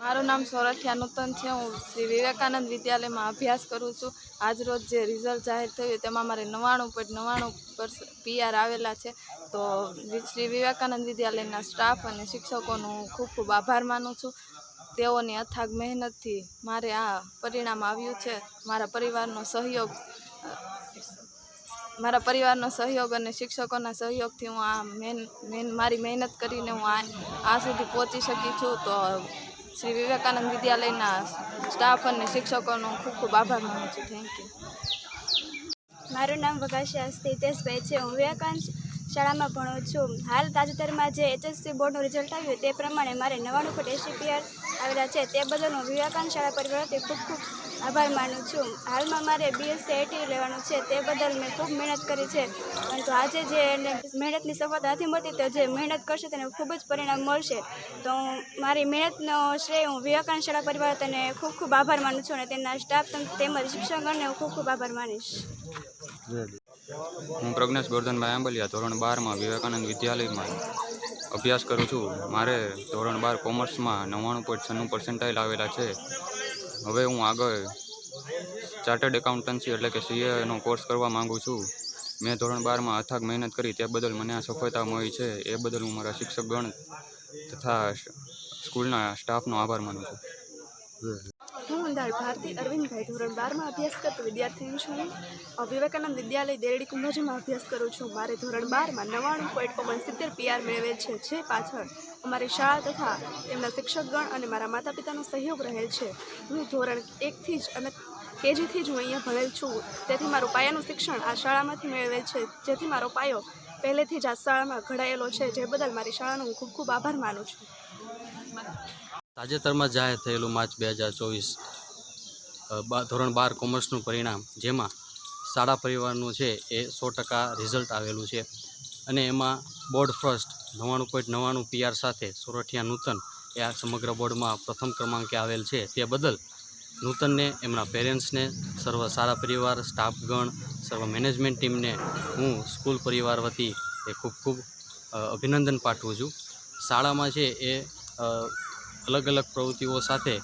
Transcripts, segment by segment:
મારું નામ સોરઠિયા નૂતન છે. હું શ્રી વિવેકાનંદ વિદ્યાલયમાં અભ્યાસ કરું છું. આજરોજ જે રિઝલ્ટ જાહેર થયું તેમાં મારે નવ્વાણું પોઈન્ટ નવ્વાણું પીઆર આવેલા છે. તો શ્રી વિવેકાનંદ વિદ્યાલયના સ્ટાફ અને શિક્ષકોનો ખૂબ ખૂબ આભાર માનું છું. તેઓની અથાગ મહેનતથી મારે આ પરિણામ આવ્યું છે. મારા પરિવારનો સહયોગ, મારા પરિવારનો સહયોગ અને શિક્ષકોના સહયોગથી હું આ મેન મેન, મારી મહેનત કરીને હું આ આ સુધી પહોંચી શકી છું. તો શ્રી વિવેકાનંદ વિદ્યાલયના સ્ટાફ અને શિક્ષકોનો ખૂબ ખૂબ આભાર માનું છું. થેન્ક યુ મારું નામ વગાસિયા હિતેશભાઈ છે. હું વિવેકાનંદ શાળામાં ભણું છું. હાલ તાજેતરમાં જે એચએસસી બોર્ડનું રિઝલ્ટ આવ્યું તે પ્રમાણે મારે નવ્વાણું ફૂટ એસીપીઆર આવેલા છે. તે બદલ હું વિવેકાનંદ શાળા પરિવારથી ખૂબ ખૂબ આભાર માનું છું. હાલમાં મારે બીએસસી આઈટી લેવાનું છે તે બદલ મેં ખૂબ મહેનત કરી છે. પરંતુ આજે જે એને મહેનતની સફળતા નથી મળતી, તો જે મહેનત કરશે તેને ખૂબ જ પરિણામ મળશે. તો મારી મહેનતનો શ્રેય હું વિવેકાનંદ શાળા પરિવાર તેને ખૂબ ખૂબ આભાર માનું છું અને તેમના સ્ટાફ તેમજ શિક્ષકગણને હું ખૂબ ખૂબ આભાર માનીશ. હું પ્રજ્ઞેશ ગોરધનભાઈ આંબલિયા, ધોરણ બારમાં વિવેકાનંદ વિદ્યાલયમાં અભ્યાસ કરું છું. મારે ધોરણ બાર કોમર્સમાં નવ્વાણું પોઈન્ટ છન્નું પર્સન્ટાઇલ આવેલા છે. હવે હું આગળ ચાર્ટર્ડ એકાઉન્ટન્સી એટલે કે સીએનો કોર્સ કરવા માગું છું. મેં ધોરણ બારમાં અથાગ મહેનત કરી તે બદલ મને આ સફળતા મળી છે. એ બદલ હું મારા શિક્ષકગણ તથા સ્કૂલના સ્ટાફનો આભાર માનું છું. અંધાર ભારતી અરવિંદભાઈ ધોરણ બારમાં અભ્યાસ કરતો વિદ્યાર્થીની છું વિવેકાનંદ વિદ્યાલય દેરડી કુંભાજીમાં અભ્યાસ કરું છું. મારે ધોરણ બારમાં નવ્વાણું પોઈન્ટ ઓગણસિત્તેર પીઆર મેળવેલ છે, જે પાછળ અમારી શાળા તથા તેમના શિક્ષકગણ અને મારા માતા પિતાનો સહયોગ રહેલ છે. હું ધોરણ એકથી જ અને કેજીથી જ હું અહીંયા ભણેલ છું. તેથી મારું પાયાનું શિક્ષણ આ શાળામાંથી મેળવેલ છે. જેથી મારો પાયો પહેલેથી જ આ શાળામાં ઘડાયેલો છે. જે બદલ મારી શાળાનો હું ખૂબ ખૂબ આભાર માનું છું. તાજેતરમાં જાહેર થયેલું માર્ચ બે હજાર ચોવીસ ધોરણ બાર કોમર્સનું પરિણામ, જેમાં શાળા પરિવારનું છે એ સો ટકા રિઝલ્ટ આવેલું છે. અને એમાં બોર્ડ ફર્સ્ટ નવ્વાણું પોઈન્ટ નવ્વાણું પીઆર સાથે સોરઠિયા નૂતન એ આ સમગ્ર બોર્ડમાં પ્રથમ ક્રમાંકે આવેલ છે. તે બદલ નૂતનને એમના પેરેન્ટ્સને, સર્વ શાળા પરિવાર, સ્ટાફગણ, સર્વ મેનેજમેન્ટ ટીમને હું સ્કૂલ પરિવાર વતી એ ખૂબ ખૂબ અભિનંદન પાઠવું છું. શાળામાં છે એ અલગ અલગ પ્રવૃત્તિઓ સાથે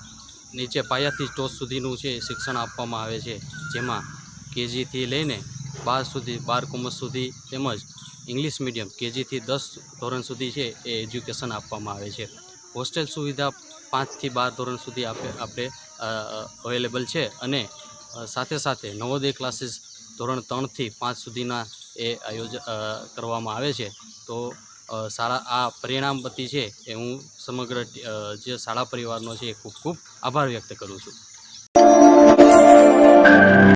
નીચે પાયાથી ટોચ સુધીનું છે શિક્ષણ આપવામાં આવે છે. જેમાં કેજીથી લઈને બાર સુધી, બાર કોમર્સ સુધી તેમજ ઇંગ્લિશ મીડિયમ કેજીથી દસ ધોરણ સુધી છે એ એજ્યુકેશન આપવામાં આવે છે. હોસ્ટેલ સુવિધા પાંચથી બાર ધોરણ સુધી આપે, આપણે અવેલેબલ છે અને સાથે સાથે નવોદય ક્લાસીસ ધોરણ ત્રણથી પાંચ સુધીના એ આયોજન કરવામાં આવે છે. તો સારા, આ પરિણામપતિ છે એ હું સમગ્ર જે શાળા પરિવારનો છે એ ખૂબ ખૂબ આભાર વ્યક્ત કરું છું.